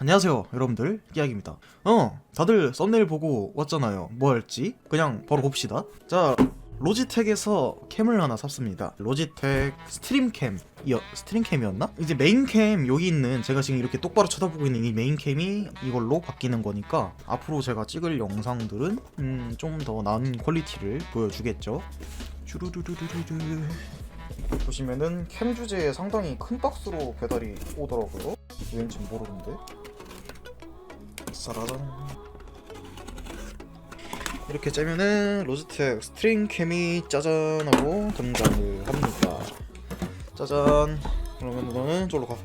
안녕하세요 여러분들. 끼약입니다. 어 다들 썸네일 보고 왔잖아요. 뭐 할지? 그냥 바로 봅시다. 자 로지텍에서 캠을 하나 샀습니다. 로지텍 스트림캠. 이어 스트림캠이었나? 이제 메인캠 여기 있는 제가 지금 이렇게 똑바로 쳐다보고 있는 이 메인캠이 이걸로 바뀌는 거니까 앞으로 제가 찍을 영상들은 음, 좀 더 나은 퀄리티를 보여주겠죠? 쭈루루루루루. 보시면은 캠 주제에 상당히 큰 박스로 배달이 오더라고요. 왠지 모르는데 짜라잔 이렇게 째면은 로지텍 스트링 캠이 짜잔하고 등장을 합니다 짜잔 그러면 너는 저로 가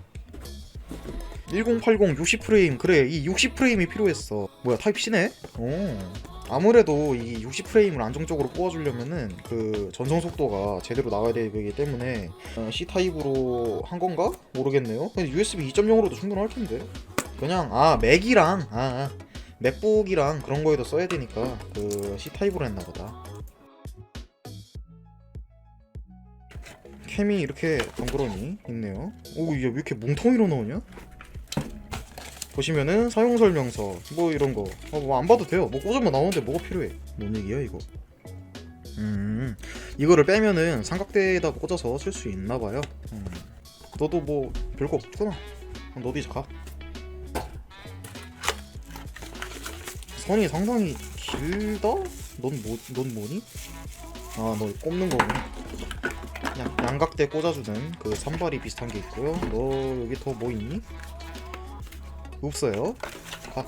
1080 60프레임 그래 이 60프레임이 필요했어 뭐야 타입 C네? 오 아무래도 이 60프레임을 안정적으로 뽑아주려면은 그 전송 속도가 제대로 나와야 되기 때문에 어, C 타입으로 한 건가? 모르겠네요. 근데 USB 2.0으로도 충분할 텐데. 그냥 아 맥이랑 아, 아 맥북이랑 그런 거에도 써야 되니까 그 C 타입으로 했나 보다. 캠이 이렇게 덩그러니 있네요. 오 이게 왜 이렇게 뭉텅이로 나오냐? 보시면은 사용 설명서 뭐 이런 거뭐안 봐도 돼요. 뭐 꽂으면 나오는데 뭐가 필요해? 뭔 얘기야 이거? 음 이거를 빼면은 삼각대에다 꽂아서 쓸 수 있나 봐요. 음. 너도 뭐 별거 없구나. 너도 이제 가. 선이 상당히 길다? 넌 뭐, 넌 뭐니? 아, 너 꼽는 거구나. 양, 양각대 꽂아주는 그 산발이 비슷한 게 있고요. 너 여기 더 뭐 있니? 없어요. 가.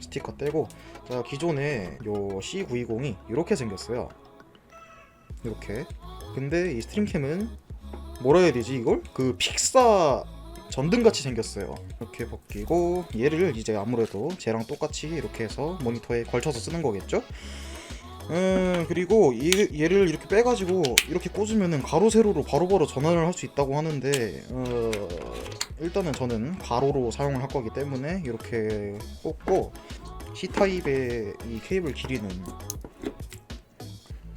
스티커 떼고 자 기존에 요 C920이 이렇게 생겼어요. 이렇게. 근데 이 스트림캠은 뭐라 해야 되지 이걸? 그 픽사 전등같이 생겼어요. 이렇게 벗기고 얘를 이제 아무래도 쟤랑 똑같이 이렇게 해서 모니터에 걸쳐서 쓰는 거겠죠? 음 그리고 이, 얘를 이렇게 빼가지고 이렇게 꽂으면은 가로 세로로 바로바로 전환을 할 수 있다고 하는데 어, 일단은 저는 가로로 사용을 할 거기 때문에 이렇게 꽂고 C 타입의 이 케이블 길이는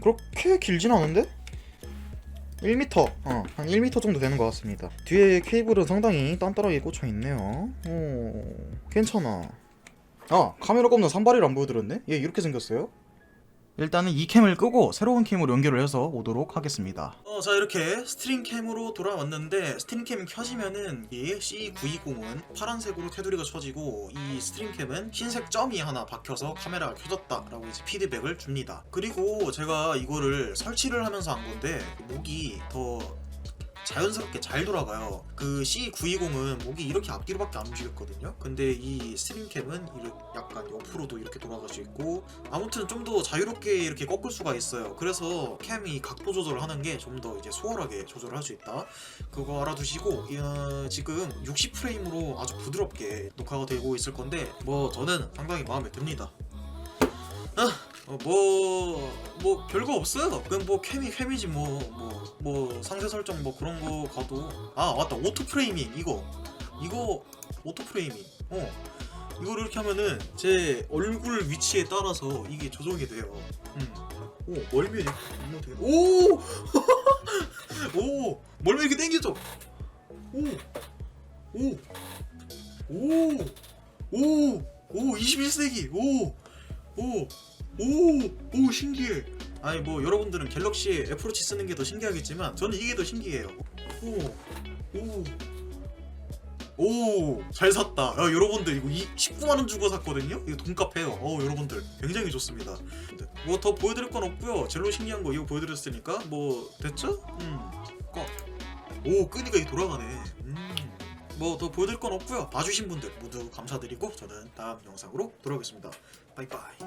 그렇게 길진 않은데? 1m, 어, 한 1m 정도 되는 것 같습니다. 뒤에 케이블은 상당히 단단하게 꽂혀 있네요. 오, 괜찮아. 아, 카메라 꼽는 산발이를 안 보여드렸네? 얘 이렇게 생겼어요? 일단은 이 캠을 끄고 새로운 캠으로 연결을 해서 오도록 하겠습니다. 어, 자 이렇게 스트링 캠으로 돌아왔는데 스트링 캠이 켜지면은 이 C920은 파란색으로 테두리가 쳐지고 이 스트링 캠은 흰색 점이 하나 박혀서 카메라가 켜졌다 라고 이제 피드백을 줍니다. 그리고 제가 이거를 설치를 하면서 한 건데 목이 더 자연스럽게 잘 돌아가요. 그 C920은 목이 이렇게 앞뒤로밖에 안 움직였거든요. 근데 이 이렇게 약간 옆으로도 이렇게 돌아갈 수 있고 아무튼 좀 더 자유롭게 이렇게 꺾을 수가 있어요. 그래서 캠이 각도 조절을 하는 게 좀 더 이제 수월하게 조절을 할 수 있다. 그거 알아두시고 어, 지금 60 프레임으로 아주 부드럽게 녹화가 되고 있을 건데 뭐 저는 상당히 마음에 듭니다. 아, 어, 뭐, 뭐 별거 없어요. 그냥 뭐 캠이 캠이지 뭐, 뭐, 뭐 상세 설정 뭐 그런 거 가도 아 맞다 오토 프레이밍 이거 이거 오토 프레이밍 어 이거를 이렇게 하면은 제 얼굴 위치에 따라서 이게 조정이 돼요. 음. 오 멀면 이렇게 되게 오! 오! 멀면 이렇게 당겨져. 오! 오! 오! 오! 오! 21세기. 오! 오! 오! 오 신기해. 아니 뭐 여러분들은 갤럭시 애플워치 쓰는 게 더 신기하겠지만 저는 이게 더 신기해요. 오! 오! 오! 잘 샀다. 야, 여러분들 이거 19만 원 주고 샀거든요. 이거 돈값해요. 어, 여러분들 굉장히 좋습니다. 뭐 더 보여드릴 건 없고요. 젤로 신기한 거 이거 보여드렸으니까 뭐 됐죠? 음. 꺼. 오 끄니까 이게 돌아가네. 뭐 더 보여드릴 건 없고요. 봐주신 분들 모두 감사드리고 저는 다음 영상으로 돌아오겠습니다. 바이바이.